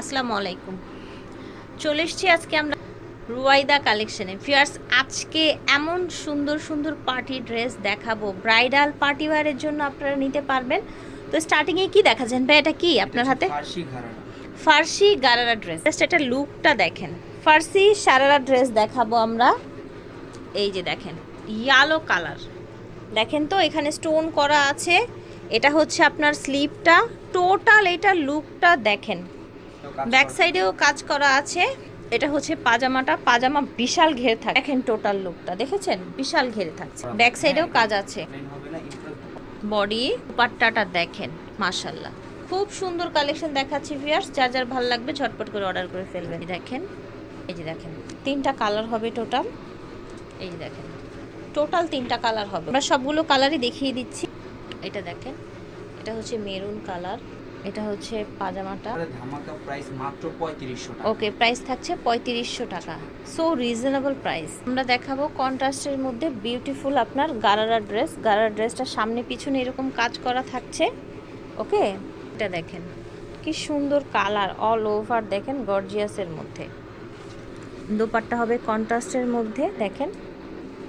আসসালামু আলাইকুম। চলে এসছি আজকে আমরা রুয়াইদা কালেকশনে ফিয়ার্স আজকে এমন সুন্দর সুন্দর পার্টি ড্রেস দেখাবো। ব্রাইডাল পার্টি ওয়ারের জন্য আপনারা নিতে পারবেন। তো স্টার্টিংয়ে কি দেখাচ্ছেন? ভাই এটা কি আপনার হাতে? ফার্সি গারারা ড্রেস জাস্ট এটা লুকটা দেখেন। ফার্সি সারারা ড্রেস দেখাবো আমরা। এই যে দেখেন ইয়ালো কালার দেখেন তো এখানে স্টোন করা আছে। এটা হচ্ছে আপনার স্লিপটা টোটাল এটা লুকটা দেখেন। ব্যাক সাইডেও কাজ করা আছে। এটা হচ্ছে পাজামাটা। পাজামা বিশাল ঘের থাকে দেখেন টোটাল লুকটা দেখেছেন? বিশাল ঘেরে থাকছে। ব্যাক সাইডেও কাজ আছে। বডি দুপাট্টাটা দেখেন মাশাল্লাহ খুব সুন্দর কালেকশন দেখাচ্ছি ভিউয়ার্স যার যার ভালো লাগবে ঝটপট করে অর্ডার করে ফেলবেন। দেখেন এই যে দেখেন তিনটা কালার হবে টোটাল এই যে দেখেন টোটাল তিনটা কালার হবে। আমরা সবগুলো কালারই দেখিয়ে দিচ্ছি। এটা দেখেন এটা হচ্ছে মেরুন কালার এটা হচ্ছে পাজামাটা। ধামাকা প্রাইস মাত্র পঁয়ত্রিশশো টাকা। ওকে প্রাইস থাকছে পঁয়ত্রিশশো টাকা। সো রিজনেবল প্রাইস আমরা দেখাবো কন্ট্রাস্টের মধ্যে বিউটিফুল আপনার গারারা ড্রেস গারারা ড্রেসটা সামনে পিছনে এরকম কাজ করা থাকছে। ওকে এটা দেখেন। কি সুন্দর কালার অল ওভার দেখেন গর্জিয়াসের মধ্যে। দোপাট্টা হবে কন্ট্রাস্টের মধ্যে দেখেন।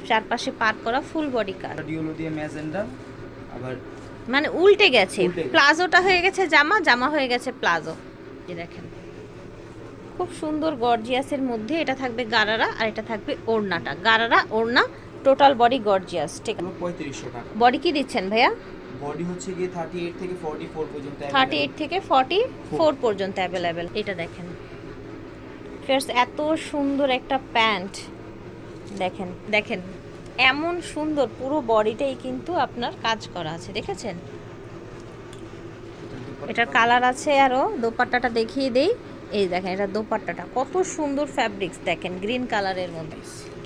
চারপাশে পার করা ফুল বডি কার ডিওলো দিয়ে ম্যাজেন্ডা আবার মানে উল্টে গেছে। প্লাজোটা হয়ে গেছে জামা জামা হয়ে গেছে প্লাজো। দেখেন। খুব সুন্দর গর্জিয়াসের মধ্যে এটা থাকবে গারারা আর এটা থাকবে ওড়নাটা। গারারা ওড়না টোটাল বডি গর্জিয়াস ঠিক আছে? পঁয়ত্রিশশো টাকা। বডি কি দিচ্ছেন ভাইয়া? বডি হচ্ছে গিয়ে থার্টি এইট থেকে ফর্টি ফোর পর্যন্ত থার্টি এইট থেকে ফর্টি ফোর পর্যন্ত অ্যাভেলেবেল এটা দেখেন। ফেয়ার্স এত সুন্দর একটা প্যান্ট। দেখেন দেখেন। এমন সুন্দর পুরো বডিটাই কিন্তু আপনার কাজ করা আছে, দেখেছেন? এটার কালার আছে আরও দোপাট্টাটা দেখিয়ে দেই। এই দেখেন এটা দোপাট্টাটা। কত সুন্দর ফ্যাব্রিক্স দেখেন গ্রিন কালারের মধ্যে।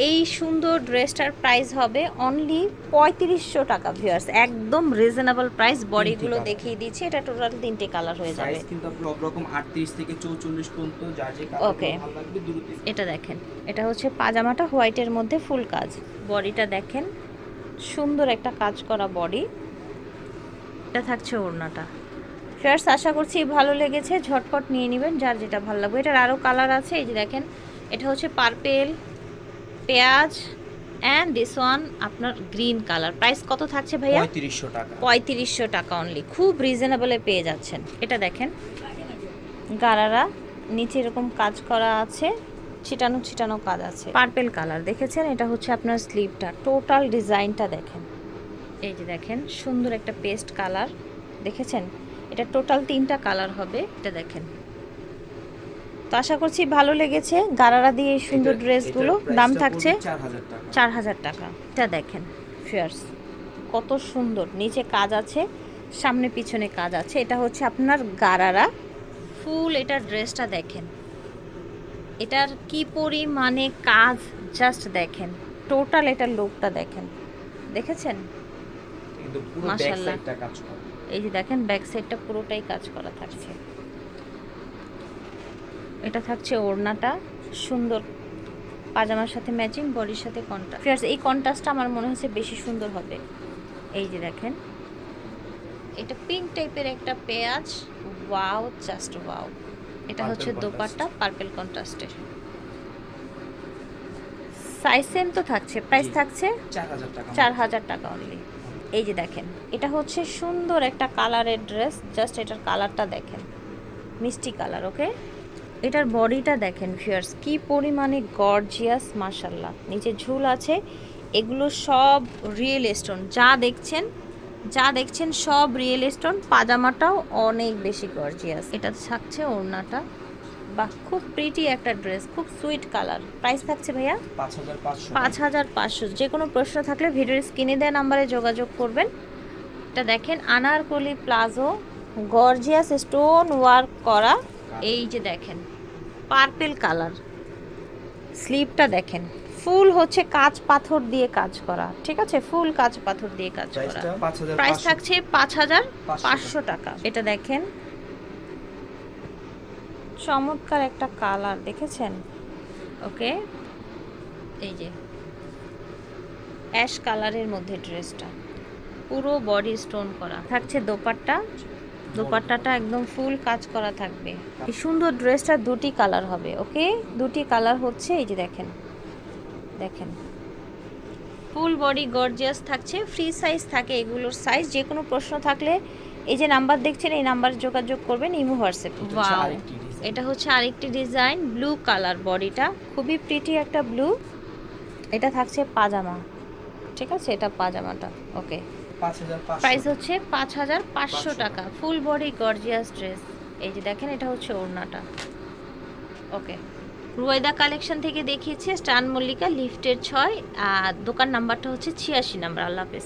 এই সুন্দর ড্রেসটার প্রাইস হবে অনলি পঁয়ত্রিশশো টাকা ভিউয়ার্স একদম রিজনেবল প্রাইস বডিগুলো দেখিয়ে দিচ্ছি এটা টোটাল তিনটে কালার হয়ে যাবে। কিন্তু সব রকম থেকে পর্যন্ত যে দ্রুত এটা দেখেন এটা হচ্ছে পাজামাটা হোয়াইটের মধ্যে ফুল কাজ। বডিটা দেখেন সুন্দর একটা কাজ করা বডি এটা থাকছে ওড়নাটা। ফেয়ার্স আশা করছি ভালো লেগেছে। ঝটপট নিয়ে নেবেন যার যেটা ভালো লাগবে। এটার আরও কালার আছে এই যে দেখেন এটা হচ্ছে পার্পেল পেঁয়াজ অ্যান্ড দিস ওয়ান আপনার গ্রিন কালার প্রাইস কত থাকছে ভাইয়া? পঁয়ত্রিশশো টাকা। পঁয়ত্রিশশো টাকা অনলি খুব রিজনেবলে পেয়ে যাচ্ছেন। এটা দেখেন গালারা নিচে এরকম কাজ করা আছে ছিটানো ছিটানো কাজ আছে। পার্পেল কালার দেখেছেন? এটা হচ্ছে আপনার স্লিভটা টোটাল ডিজাইনটা দেখেন। এই যে দেখেন সুন্দর একটা পেস্ট কালার দেখেছেন? এটা টোটাল তিনটা কালার হবে এটা দেখেন। তো আশা করছি ভালো লেগেছে। গারারা দিয়ে এই সুন্দর এটা- ড্রেসগুলো দাম থাকছে চার হাজার টাকা। এটা দেখেন ফিয়ার্স কত সুন্দর। নিচে কাজ আছে সামনে পিছনে কাজ আছে। এটা হচ্ছে আপনার গারারা। ফুল এটার ড্রেসটা দেখেন। এটার কি পরিমাণে কাজ জাস্ট দেখেন। টোটাল এটার লুকটা দেখেন। দেখেছেন? কিন্তু এই যে দেখেন ব্যাক সাইডটা পুরোটাই কাজ করা থাকছে। এটা থাকছে ওড়নাটা সুন্দর পাজামার সাথে ম্যাচিং বডির সাথে কন্ট্রাস্ট ফিয়ার্স এই কন্ট্রাস্টটা আমার মনে হচ্ছে বেশি সুন্দর হবে। এই যে দেখেন এটা পিঙ্ক টাইপের একটা পেঁয়াজ। ওয়াও জাস্ট ওয়াও এটা হচ্ছে। দোপাট্টা পার্পেল কন্ট্রাস্টের সাইজ সেম তো থাকছে প্রাইস থাকছে চার হাজার টাকা। অনলি এই যে দেখেন, এটা হচ্ছে সুন্দর একটা কালারের ড্রেস, জাস্ট এটার কালারটা দেখেন। মিষ্টি কালার, ওকে? এটার বডিটা দেখেন ফিয়ার্স কি পরিমাণে গর্জিয়াস মাসাল্লাহ নিচে ঝুল আছে, এগুলো সব রিয়েল স্টোন যা দেখছেন যা দেখছেন সব রিয়েল স্টোন পাজামাটাও অনেক বেশি গর্জিয়াস এটা থাকছে ওড়নাটা। বাহ খুব প্রিটি একটা ড্রেস খুব সুইট কালার প্রাইস থাকছে ভাইয়া? পাঁচ হাজার পাঁচশো। যে কোনো প্রশ্ন থাকলে ভিডিওর স্ক্রিনে দেওয়া নাম্বারে যোগাযোগ করবেন। এটা দেখেন anarkali palazzo gorgeous stone work করা এই যে দেখেন পার্পেল কালার স্লিপটা দেখেন ফুল হচ্ছে কাঁচ পাথর দিয়ে কাজ করা। ঠিক আছে? ফুল কাঁচ পাথর দিয়ে কাজ করা। প্রাইস থাকছে পাঁচ হাজার পাঁচশো টাকা। এটা দেখেন চমৎকার একটা কালার, দেখেছেন? ওকে? এই যে। অ্যাশ কালারের মধ্যে ড্রেসটা। পুরো বডি স্টোন করা। থাকছে দোপাট্টা। দোপাট্টাটা একদম ফুল কাজ করা থাকবে। এই সুন্দর ড্রেসটা দুটি কালার হবে, ওকে? দুটি কালার হচ্ছে, এই যে দেখেন। দেখেন। ফুল বডি গর্জিয়াস থাকছে, ফ্রি সাইজ থাকে এগুলোর সাইজ, যে কোনো প্রশ্ন থাকলে এই যে নাম্বার দেখছেন, এই নাম্বারে যোগাযোগ করবেন, ইমো হোয়াটসঅ্যাপ। এটা হচ্ছে আরেকটি ডিজাইন ব্লু কালার বডিটা। খুবই প্রিটি একটা ব্লু। এটা থাকছে পাজামা। ঠিক আছে? এটা পাজামাটা। ওকে। পাঁচ হাজার পাঁচশো। প্রাইস হচ্ছে পাঁচ হাজার পাঁচশো পাঁচশো। টাকা। ফুল বডি গর্জিয়াস ড্রেস এই যে দেখেন এটা হচ্ছে ওড়নাটা। ওকে। রুয়েদা কালেকশন থেকে দেখিয়েছে স্টান মল্লিকা লিফটের ছয় আর দোকান নাম্বারটা হচ্ছে ছিয়াশি নাম্বার। আল্লাহ হাফেজ।